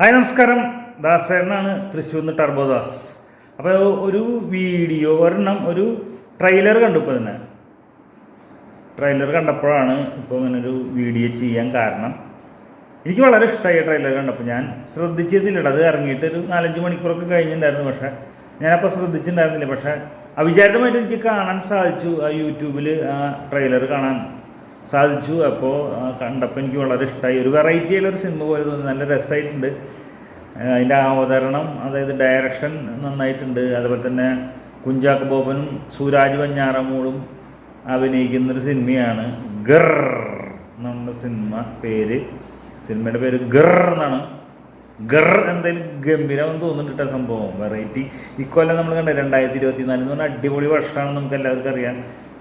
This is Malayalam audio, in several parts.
ഹായ് നമസ്കാരം. ദാസ എന്നാണ് തൃശ്ശൂർ നിന്ന് ടർബോ ദാസ്. അപ്പോൾ ഒരു വീഡിയോ ഒരെണ്ണം ഒരു ട്രെയിലർ കണ്ടു ഇപ്പോൾ തന്നെ ട്രെയിലർ കണ്ടപ്പോഴാണ് ഇപ്പോൾ ഇങ്ങനെ ഒരു വീഡിയോ ചെയ്യാൻ കാരണം. എനിക്ക് വളരെ ഇഷ്ടമായി ട്രെയിലർ കണ്ടപ്പോൾ ഞാൻ ശ്രദ്ധിച്ചിരുന്നില്ല അത് ഇറങ്ങിയിട്ട് ഒരു നാലഞ്ച് മണിക്കൂറൊക്കെ കഴിഞ്ഞിട്ടുണ്ടായിരുന്നു പക്ഷേ ഞാനപ്പോൾ ശ്രദ്ധിച്ചിട്ടുണ്ടായിരുന്നില്ല. പക്ഷേ അവിചാരിതമായിട്ട് എനിക്ക് കാണാൻ സാധിച്ചു ആ യൂട്യൂബിൽ ആ ട്രെയിലർ കാണാൻ. സാധിച്ചു. അപ്പോൾ കണ്ടപ്പോൾ എനിക്ക് വളരെ ഇഷ്ടമായി ഒരു വെറൈറ്റി ഒരു സിനിമ പോലെ തോന്നി. നല്ല രസമായിട്ടുണ്ട് അതിന്റെ അവതരണം അതായത് ഡയറക്ഷൻ നന്നായിട്ടുണ്ട്. അതുപോലെ തന്നെ കുഞ്ചാക്ക് ബോബനും സൂരാജ് വഞ്ഞാറമൂളും അഭിനയിക്കുന്നൊരു സിനിമയാണ് ഗർ എന്നുള്ള സിനിമ പേര്. സിനിമയുടെ പേര് ഗർ എന്നാണ്. ഗർ എന്തായാലും ഗംഭീരമെന്ന് തോന്നുന്നുണ്ട് കേട്ടോ സംഭവം. വെറൈറ്റി. ഇക്കൊല്ലം നമ്മൾ കണ്ടത് രണ്ടായിരത്തി ഇരുപത്തി നാല് എന്ന് പറഞ്ഞാൽ അടിപൊളി വർഷമാണ് നമുക്ക് എല്ലാവർക്കും അറിയാം.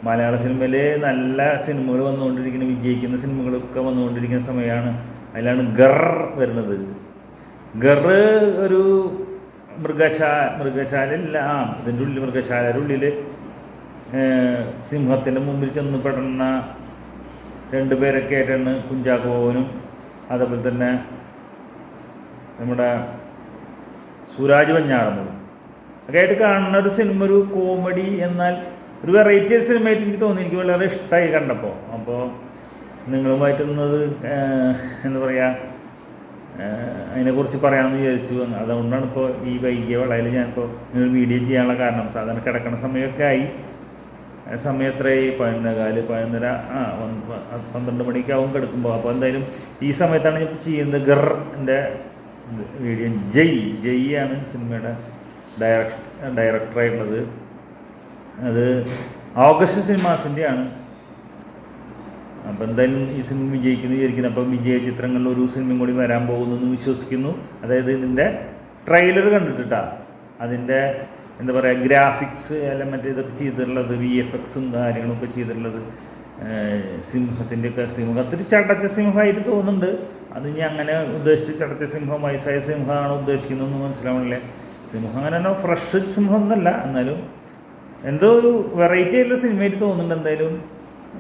മലയാള സിനിമയിൽ നല്ല സിനിമകൾ വന്നുകൊണ്ടിരിക്കുന്ന വിജയിക്കുന്ന സിനിമകളൊക്കെ വന്നുകൊണ്ടിരിക്കുന്ന സമയമാണ് അതിലാണ് ഗർ വരുന്നത്. ഗർ ഒരു മൃഗശാ മൃഗശാലയില്ല ആ ഇതിന്റെ ഉള്ളിൽ മൃഗശാലയുടെ ഉള്ളിൽ സിംഹത്തിന്റെ മുമ്പിൽ ചെന്ന് പെടുന്ന രണ്ട് പേരൊക്കെ ആയിട്ടാണ് കുഞ്ചാക്കോവനും അതേപോലെ തന്നെ നമ്മുടെ സുരാജ് വഞ്ഞാറമ്മളും ഒക്കെ ആയിട്ട് കാണുന്ന ഒരു സിനിമ ഒരു കോമഡി എന്നാൽ ഒരു വെറൈറ്റി സിനിമയായിട്ട് എനിക്ക് തോന്നി. എനിക്ക് വളരെ ഇഷ്ടമായി കണ്ടപ്പോൾ അപ്പോൾ നിങ്ങളുമായിട്ടൊന്നത് എന്താ പറയുക അതിനെക്കുറിച്ച് പറയാമെന്ന് വിചാരിച്ചു. അതുകൊണ്ടാണ് ഇപ്പോൾ ഈ വൈകിയ വളയിൽ ഞാനിപ്പോൾ നിങ്ങൾ വീഡിയോ ചെയ്യാനുള്ള കാരണം. സാധാരണ കിടക്കുന്ന സമയമൊക്കെ ആയി. സമയം എത്രയായി? പതിനൊന്നേകാൽ പതിനൊന്നര ആ പന്ത്രണ്ട് മണിക്കാവും കിടക്കുമ്പോൾ അപ്പോൾ എന്തായാലും ഈ സമയത്താണ് ഞാൻ ചെയ്യുന്നത്. ഗർ എന്റെ വീഡിയോ ജയ് ജയ് ആണ് സിനിമയുടെ ഡയറക്ട് ഡയറക്ടറായിട്ടുള്ളത് അത് ഓഗസ്റ്റ് സിനിമാസിന്റെയാണ് അപ്പം അപ്പോൾ എന്തായാലും ഈ സിനിമ വിജയിക്കുന്നു വിചാരിക്കുന്നു. അപ്പം വിജയ ചിത്രങ്ങളിൽ ഒരു സിനിമയും കൂടി വരാൻ പോകുന്നു എന്ന് വിശ്വസിക്കുന്നു. അതായത് ഇതിന്റെ ട്രെയിലർ കണ്ടിട്ടാ അതിന്റെ എന്താ പറയുക ഗ്രാഫിക്സ് എല്ലാം മറ്റേ ഇതൊക്കെ ചെയ്തിട്ടുള്ളത് വി എഫ് എക്സും കാര്യങ്ങളൊക്കെ ചെയ്തിട്ടുള്ളത് സിംഹത്തിന്റെ ഒക്കെ സിംഹം. അത്തിരി ചടച്ച സിംഹമായിട്ട് തോന്നുന്നുണ്ട്. അത് ഞാൻ അങ്ങനെ ഉദ്ദേശിച്ച് ചടച്ച സിംഹം വയസ്സായ സിംഹമാണ് ഉദ്ദേശിക്കുന്നതെന്ന് മനസ്സിലാവണില്ലേ. സിംഹം അങ്ങനെ ഫ്രഷ് സിംഹം എന്നല്ല. എന്നാലും എന്തോ ഒരു വെറൈറ്റി ആയിട്ടുള്ള സിനിമയായിട്ട് തോന്നുന്നുണ്ട് എന്തായാലും.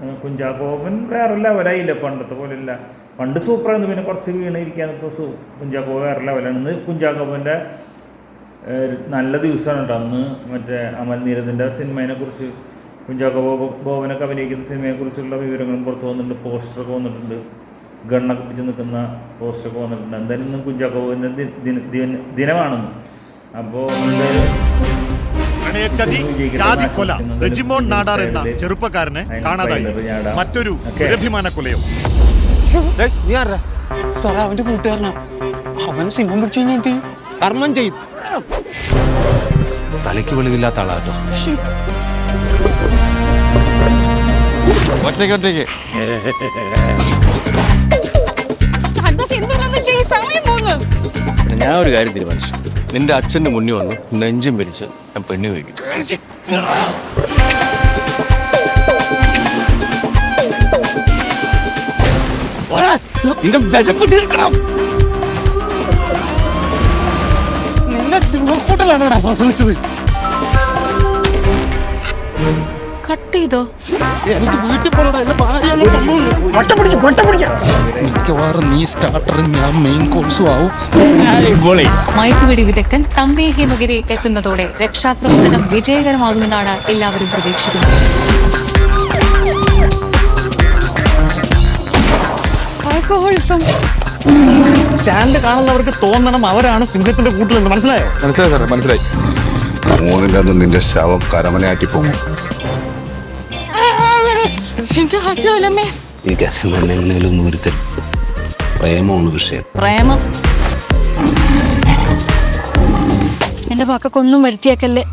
ഏഹ് കുഞ്ചാക്കോബൻ വേറെ ലെവലായില്ല പണ്ടത്തെ പോലെ ഇല്ല പണ്ട് സൂപ്പറായിരുന്നു പിന്നെ കുറച്ച് വീണിരിക്കാൻ ഇപ്പോൾ സൂ കുഞ്ചാക്കോ വേറെ ലെവലാണ് ഇന്ന് കുഞ്ചാക്കോബന്റെ നല്ല ദിവസമാണ് കേട്ടോ. അന്ന് മറ്റേ അമൽ നീരദിന്റെ സിനിമയെ കുറിച്ച് കുഞ്ചാക്കോ ബോബ ബോബനൊക്കെ അഭിനയിക്കുന്ന സിനിമയെക്കുറിച്ചുള്ള വിവരങ്ങളും പുറത്ത് വന്നിട്ടുണ്ട് പോസ്റ്ററൊക്കെ വന്നിട്ടുണ്ട്. ഗണ്ണൊക്കെ പിടിച്ച് നിൽക്കുന്ന പോസ്റ്ററൊക്കെ വന്നിട്ടുണ്ട്. എന്തായാലും ഇന്ന് കുഞ്ചാക്കോ ബോബിന്റെ ദിന- ദിന- ദിനമാണെന്ന്. അപ്പോൾ എന്തായാലും പ്രണയച്ചതി കൊല റെജിമോൺ നാടാർ എന്ന ചെറുപ്പക്കാരനെ കാണാതായി. മറ്റൊരു ദുരഭിമാന കൊലയോ? നീ ആരാ? സാറേ അവന്റെ കൂട്ടുകാരനാ. അവൻ സിംഹം പിടിച്ചു കഴിഞ്ഞാൽ കർമ്മം ചെയ്യും. തലയ്ക്ക് വെളിവില്ലാത്ത ആളാട്ടോ ഒറ്റയ്ക്ക് ഒറ്റയ്ക്ക്. ഞാൻ ഒരു കാര്യം തീരുമാനിച്ചു. നിന്റെ അച്ഛന്റെ മുന്നിൽ വന്ന് നെഞ്ചും പിരിച്ച് ഞാൻ പെണ്ണു വയ്ക്കും നിന്റെ വിശപ്പ് തീർക്കണം. നിന്നെ സിംഹക്കൂട്ടിലാണ് പ്രസവിച്ചത്? കട്ട് ചെയ്തോ? എനിക്ക് വീട്ടിൽ പോകണ എന്റെ ഭാര്യ മിക്കവാറും നീ സ്റ്റാർട്ടറും ഞാൻ മെയിൻ കോഴ്സും ആവും. മയക്കുവെടി വിദഗ്ധൻ തമ്പി ഹിമഗിരി എത്തുന്നതോടെ രക്ഷാപ്രവർത്തനം വിജയകരമാകുമെന്നാണ് എല്ലാവരും പ്രതീക്ഷിക്കുന്നത്. ആൽക്കഹോളിസം. ചാനൽ കാണുന്നവർക്ക് തോന്നണം അവരാണ് സിംഹത്തിന്റെ കൂട്ടിലെന്ന്. മനസ്സിലായോ? മനസ്സിലായി സാറേ മനസ്സിലായി. മൂന്നിന്റെ അന്ന് നിന്റെ ശവം കരമനയാറ്റി പോകും എന്റെ അച്ഛനമ്മേ ഈ ഗസം എങ്ങനെയാലും ഒന്ന് ഒരുത്തരും പ്രേമമാണ് വിഷയം. പ്രേമം? എന്റെ മക്കൾക്കൊന്നും വരുത്തിയേക്കല്ലേ?